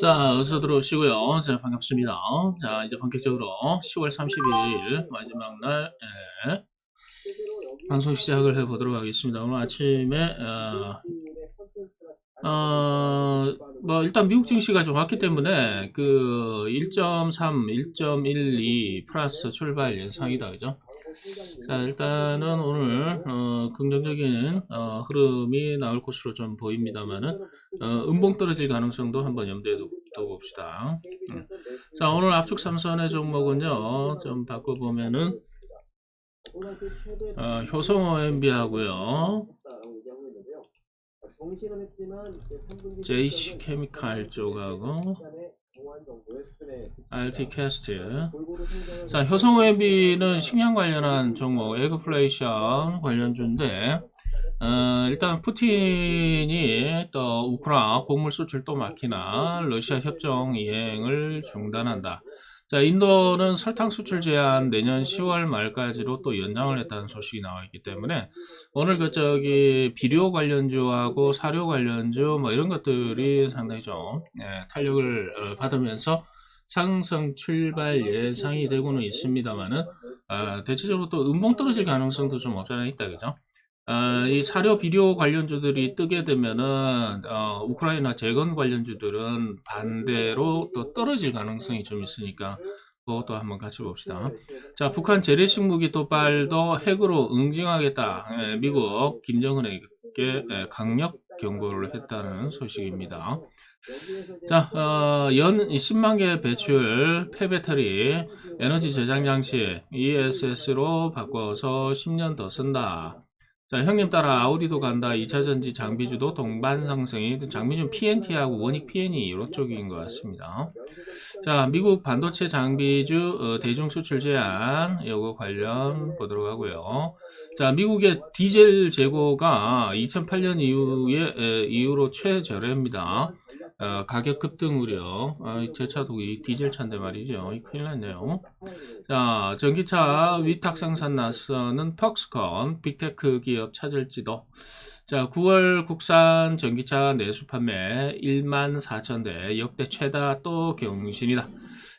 자, 어서 들어오시고요. 자, 반갑습니다. 자, 이제 본격적으로 10월 31일 마지막 날 예, 방송 시작을 해 보도록 하겠습니다. 오늘 아침에 어, 어, 뭐 일단 미국 증시가 좀 왔기 때문에 그 1.3, 1.12 플러스 출발 예상이다, 그죠? 자, 일단은 오늘 어, 긍정적인 어, 흐름이 나올 것으로 좀 보입니다만은 어, 음봉 떨어질 가능성도 한번 염두에 두, 두 봅시다. 음. 자, 오늘 압축 삼선의 종목은요, 좀 바꿔보면은 어, 효성 OMB 하고요, JC 케미칼 쪽하고 RT 캐스트. 자, 효성 OMB는 식량 관련한 종목, 에그플레이션 관련주인데, 어, 일단 푸틴이 또 우크라 곡물 수출 또 막히나 러시아 협정 이행을 중단한다. 자, 인도는 설탕 수출 제한 내년 10월 말까지로 또 연장을 했다는 소식이 나와 있기 때문에 오늘 그 저기 비료 관련주하고 사료 관련주 뭐 이런 것들이 상당히 좀 예, 탄력을 어, 받으면서 상승 출발 예상이 되고는 있습니다만은 아, 대체적으로 또 음봉 떨어질 가능성도 좀 없잖아 있다 그죠? 아, 이 사료 비료 관련주들이 뜨게 되면은 어, 우크라이나 재건 관련주들은 반대로 또 떨어질 가능성이 좀 있으니까 그것도 한번 같이 봅시다. 자, 북한 재래식 무기 도발도 핵으로 응징하겠다. 예, 미국 김정은에게 예, 강력 경고를 했다는 소식입니다. 자, 어, 연 10만 개 배출 폐배터리 에너지 저장 장치 ESS로 바꿔서 10년 더 쓴다. 자, 형님 따라 아우디도 간다. 2차전지 장비주도 동반 상승이 장비주 PNT하고 원익 PN이 이런 쪽인 것 같습니다. 자, 미국 반도체 장비주 어, 대중 수출 제한 요거 관련 보도록 하고요. 자, 미국의 디젤 재고가 2008년 이후에 에, 이후로 최저래입니다. 어, 가격 급등 우려. 아, 제 차도 이 디젤 차인데 말이죠. 이 큰일 났네요. 자, 전기차 위탁 생산 나서는 퍽스콘 빅테크 기업 찾을지도. 자, 9월 국산 전기차 내수 판매 1만 4천 대 역대 최다 또 경신이다.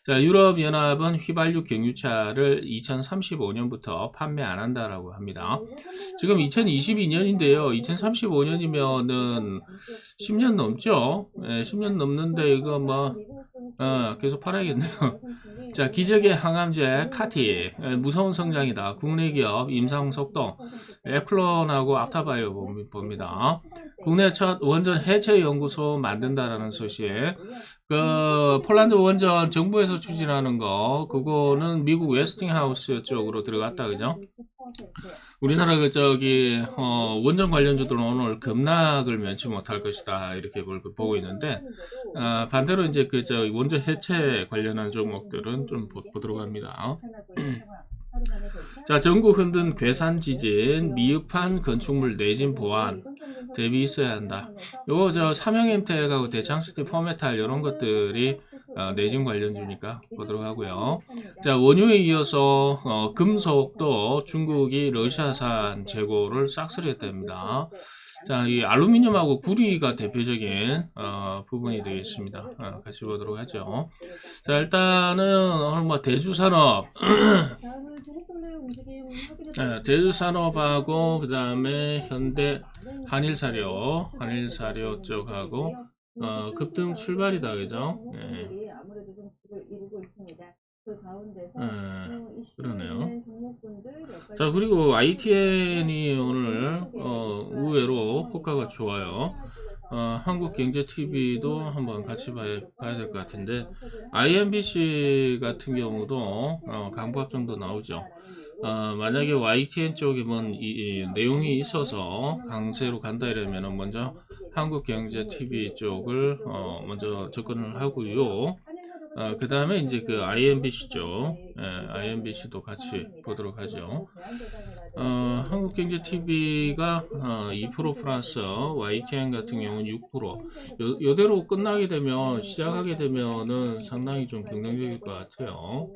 자, 유럽연합은 휘발유 경유차를 2035년부터 판매 안 한다라고 합니다. 지금 2022년인데요. 2035년이면은 10년 넘죠? 예, 10년 넘는데 이거 뭐, 어, 계속 팔아야겠네요. 자, 기적의 항암제 카티 예, 무서운 성장이다. 국내 기업 임상 속도 에클론하고 아타바이오 봅- 봅니다. 국내 첫 원전 해체 연구소 만든다라는 소식. 그 폴란드 원전 정부에서 추진하는 거 그거는 미국 웨스팅하우스 쪽으로 들어갔다 그죠? 우리나라 그 저기 어, 원전 관련주들은 오늘 급락을 면치 못할 것이다 이렇게 볼- 보고 있는데 아, 반대로 이제 그 저 원전 해체 관련한 종목들은 좀 보, 보도록 합니다. 자, 전국 흔든 괴산 지진, 미흡한 건축물 내진 보안 대비 있어야 한다. 요거 저 삼형 엠텍하고 대창시티 포메탈 이런 것들이 어, 내진 관련주니까 보도록 하고요. 자, 원유에 이어서 어, 금속도 중국이 러시아산 재고를 싹쓸이 했답니다. 자, 이 알루미늄하고 구리가 대표적인 어, 부분이 되겠습니다. 어, 같이 보도록 하죠. 자, 일단은 오늘 뭐 대주산업, 네, 대주산업하고 그 다음에 현대 한일사료, 한일사료 쪽하고 어, 급등 출발이다, 그죠? 네. 네. 자, 그리고 ITN이 오늘 어, 의외로 효과가 좋아요. 어, 한국경제TV도 한번 같이 봐야, 봐야 될 것 같은데 IMBC 같은 경우도 어, 강보합 정도 나오죠. 어, 만약에 YTN 쪽에 뭔 이, 이 내용이 있어서 강세로 간다 이러면 먼저 한국경제TV 쪽을 어, 먼저 접근을 하고요. 어, 그 다음에 이제 그 IMBC 쪽, 예, IMBC도 같이 보도록 하죠. 어, 한국경제TV가 어, 2% 플러스 YTN 같은 경우는 6%. 요, 요대로 끝나게 되면 시작하게 되면은 상당히 좀 긍정적일 것 같아요.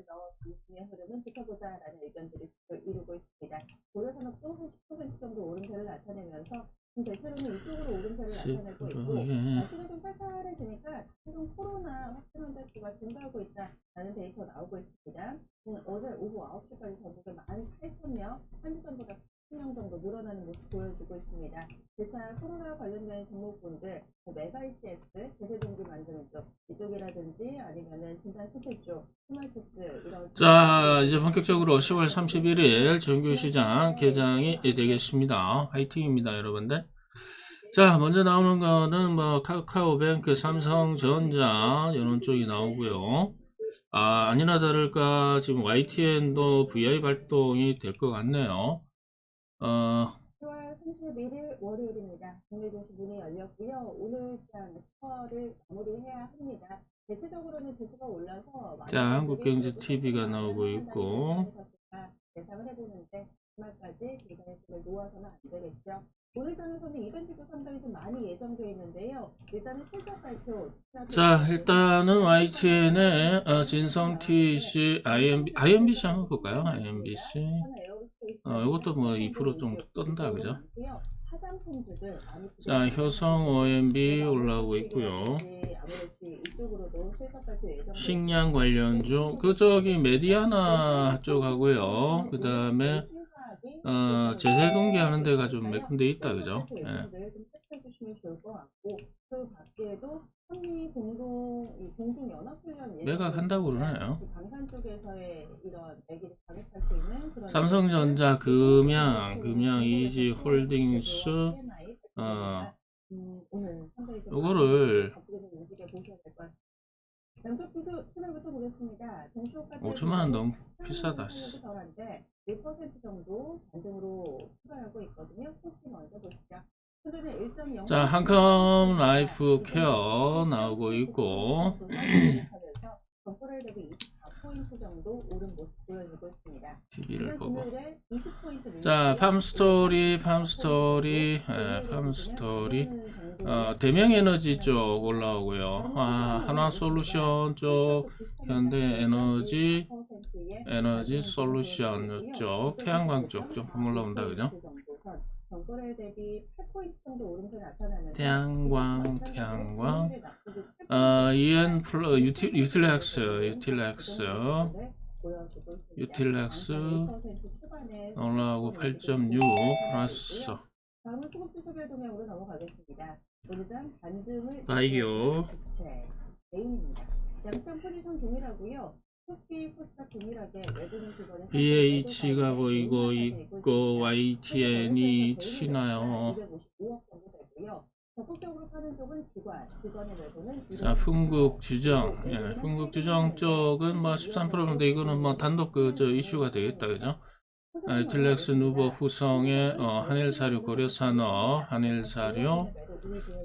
흐름은 지켜보자라는 의견들이 이루고 있습니다. 고려산업도 한10% 정도 오름세를 나타내면서 대체로는 이쪽으로 오름세를 나타내고 있고 예. 활발해지니까 지금 코로나 확진 환자 수가 증가하고 있다라는 데이터 나오고 있습니다. 음, 어제 오후 9시까지 전국에 18,000명, 한 주 전보다 10명 정도 늘어나는 모습 보여주고 있습니다. 재차 코로나 관련된 종목군들, 뭐 메가 ECS, 제세동기 만드는 쪽, 이쪽이라든지 아니면은 진단 키트 쪽, 스마시스 이런 자, 이제 본격적으로 10월 31일 정규 시장 개장이 되겠습니다. 화이팅입니다, 여러분들. 자, 먼저 나오는 거는 뭐 카카오뱅크, 삼성전자 이런 쪽이 나오고요. 아, 아니나 다를까 지금 YTN도 VI 발동이 될 것 같네요. 어, 10월 31일 월요일입니다. 국내 증시 문이 열렸고요. 오늘 일단 10월을 마무리해야 합니다. 대체적으로는 지수가 올라서 자, 분들이 한국경제TV 가 그래도 나오고 있고. 예상을 해보는데 주말까지 굉장히 을 놓아서는 안 되겠죠. 오늘 장에서는 이벤트도 상당히 좀 많이 예정되어 있는데요. 일단은 실적 발표. 자, 일단은 YTN의 어, 진성 TC, IMB, IMBC 한번 볼까요? IMBC. 어, 이것도 뭐 2% 정도 떤다, 그죠? 자, 효성 OMB 올라오고 있고요. 식량 관련주, 그 저기 메디아나 쪽하고요. 그 다음에 어, 제세동기 하는 데가 좀 몇 군데 있다, 그죠? 예. 같고 그 밖에도 한미 공동 이 공동 연합 훈련 매각 한다고 그러네요. 강산 쪽에서의 이런 얘기를 자극할 수 있는 그런 삼성전자, 금양, 금양 이지 홀딩스, 어, 음, 요거를 바쁘게 좀 움직여 보셔야 될것 같습니다. 양쪽 지수 출발부터 보겠습니다. 동시효과 5천만 원 너무 비싸다. 씨. 덜한데 1% 정도 반등으로 출발하고 있거든요. 코스피 먼저 보시죠. 현재는 1.0 자, 한컴 라이프 케어 나오고 있고, 정보를 대비 24포인트 정도 오른 모습 보여주고 있습니다. TV를 이번 보고. 금요일에 20포인트 자, 팜스토리, 팜스토리, 예, 팜스토리. 어, 대명에너지 쪽 올라오고요. 아, 하나솔루션 쪽, 현대에너지, 에너지 솔루션 쪽, 태양광 쪽 그죠? 정거래 대비 8포인트 정도 오름세 나타나는데 태양광, 태양광. 어, EN 플러, 유틸, 유틸렉스, 유틸렉스. 유틸렉스 올라오고 8.6 플러스. 바이오. 주체 메인입니다. 양점 포지션 동일하고요. BH가 보이고 있고 YTN이 치나요? 255억 정도 되고요. 적극적으로 파는 쪽은 기관, 기관의 매도는 자, 풍국 주정. 예, 풍국 주정 쪽은 뭐 13%인데 이거는 뭐 단독 그저 이슈가 되겠다, 그죠? 아, 유틸렉스 누보 후성의 어, 한일사료 고려산업, 한일사료,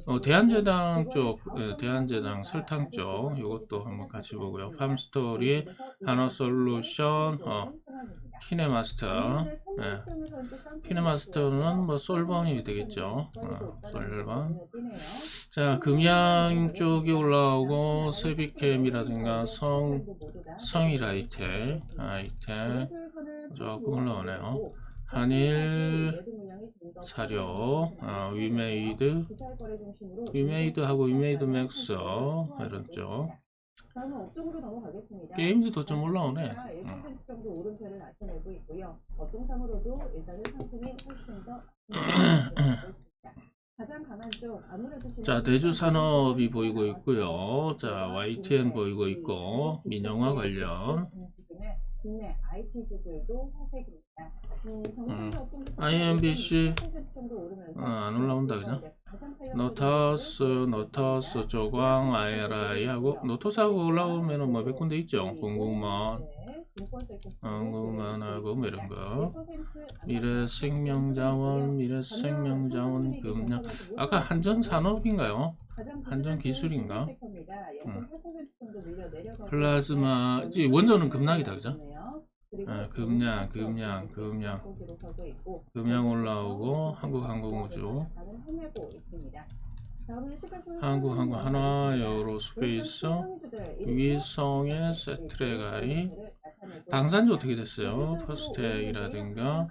어, 대한제당 쪽, 예, 대한제당 설탕 쪽, 이것도 한번 같이 보고요. 팜스토리, 하나솔루션, 어, 키네마스터, 예, 키네마스터는 뭐 솔번이 되겠죠. 어, 솔번. 자, 금양 쪽이 올라오고 세비캠이라든가 성, 성일 아이텍, 아이텍 조금 올라오네요. 한일 사료, 아, 위메이드, 위메이드하고 위메이드 맥스 이런 쪽. 게임즈도 좀 올라오네. 음. 1% 정도 오름세를 나타내고 있고요. 업종상으로도 일단은 상승이 훨씬 더 있습니다. 가장 강한 쪽 아무래도 지금 자, 대주산업이 보이고 있고요. 자, YTN 보이고 있고, 민영화 관련. 국내 IT주들도 화색입니다. 음, 정상적 업종도 IMBC, 10% 정도 오르면서 어, 안 올라온다, 탄력적인 노터스, 노터스, 조광, IRI하고, 노터스하고 올라오면은 뭐 몇 군데 있죠? 궁금한, 네, 섹터 궁금한하고 뭐 이런 거. 1% 미래 생명자원, 미래 생명자원 금량. 아까 한전 산업인가요? 한전 기술인가? 음. 플라즈마, 이 원전은 급락이다, 그죠? 아, 금량, 금량, 금량. 금양 올라오고, 한국항공우주, 한국 항공 하나, 에어로스페이스, 위성의 세트레가이, 방산주 어떻게 됐어요? 퍼스텍이라든가,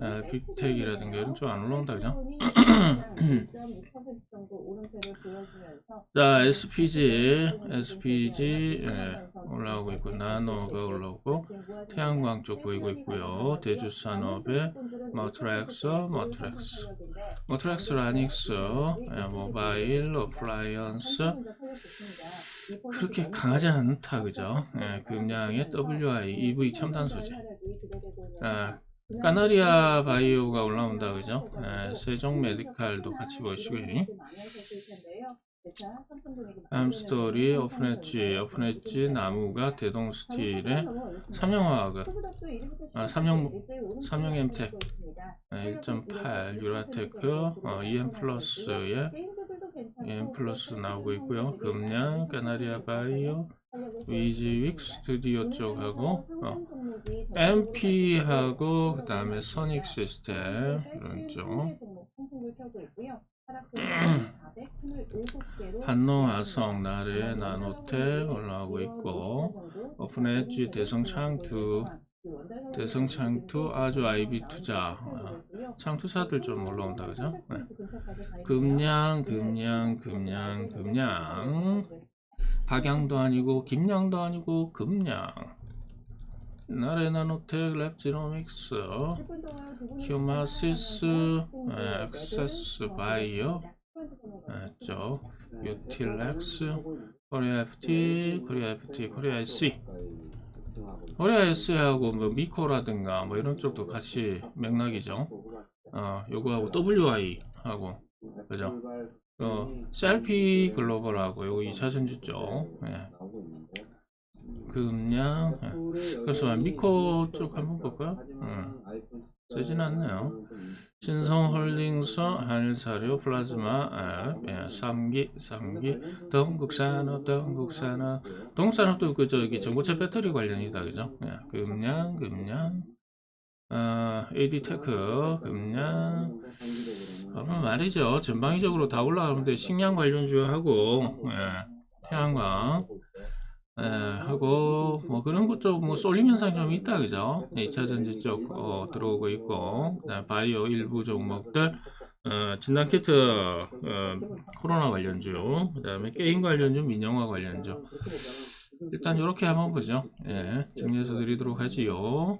아, 빅텍이라든가 이런 쪽 안 올라온다, 그죠? 자, SPG, SPG 예, 올라오고 있고 나노가 올라오고 태양광 쪽 보이고 있고요. 대주산업의 머트렉스, 머트렉스, 머트렉스 라닉스, 예, 모바일, 어플라이언스 그렇게 강하지 않다, 그죠? 예, 금량의 WI, EV 첨단 소재. 아, 까나리아 바이오가 올라온다, 그죠? 예, 세종 메디칼도 같이 보시고요. 다음 스토리, 오픈엣지, 오픈엣지 나무가 대동 스틸의 삼성화학은 아, 삼성- 삼성 엠텍. 1.8 유라테크 어, EM 플러스의 EM 플러스 나오고 있고요. 금량, 까나리아 바이오, 위지윅 스튜디오 쪽하고 어, MP하고 그 다음에 소닉 시스템 이런 쪽. 한노화성, 나래, 나노텍 올라오고 있고 오픈엣지, 대성창투, 대성창투, 아주 IB 투자. 어, 창투사들 좀 올라온다 그죠? 네. 금량, 금량, 금량, 금량 박양도 아니고 김양도 아니고 금량 나래 나노텍 랩지노믹스 휴마시스 에, 액세스 바이오 에, 쪽 유틸렉스 코리아 FT 코리아 FT 코리아 SC 코리아 SC하고 뭐 미코라든가 뭐 이런 쪽도 같이 맥락이죠. 어 요거하고 WI 하고 그죠? 어 셀피 글로벌하고 요거 2차 전지 쪽 예. 금량 예. 그래서 미코 쪽 한번 볼까요? 음. 세진 않네요. 신성홀딩스, 한일사료, 플라즈마, 앱, 예, 3기, 3기, 동국산업, 동국산업, 동산업도 그 저기 전고체 배터리 관련이다, 그죠? 예, 금량, 금량, 아, AD테크, 금량, 아마 말이죠. 전방위적으로 다 올라가는데 식량 관련주하고, 예, 태양광, 예, 하고 뭐 그런 것좀뭐 쏠림 현상 좀 있다 그죠? 2차 전지 쪽 어, 들어오고 있고 그다음 바이오 일부 종목들 어, 진단 키트 어, 코로나 관련주 그다음에 게임 관련주 민영화 관련주 일단 이렇게 한번 보죠. 예, 정리해서 드리도록 하지요.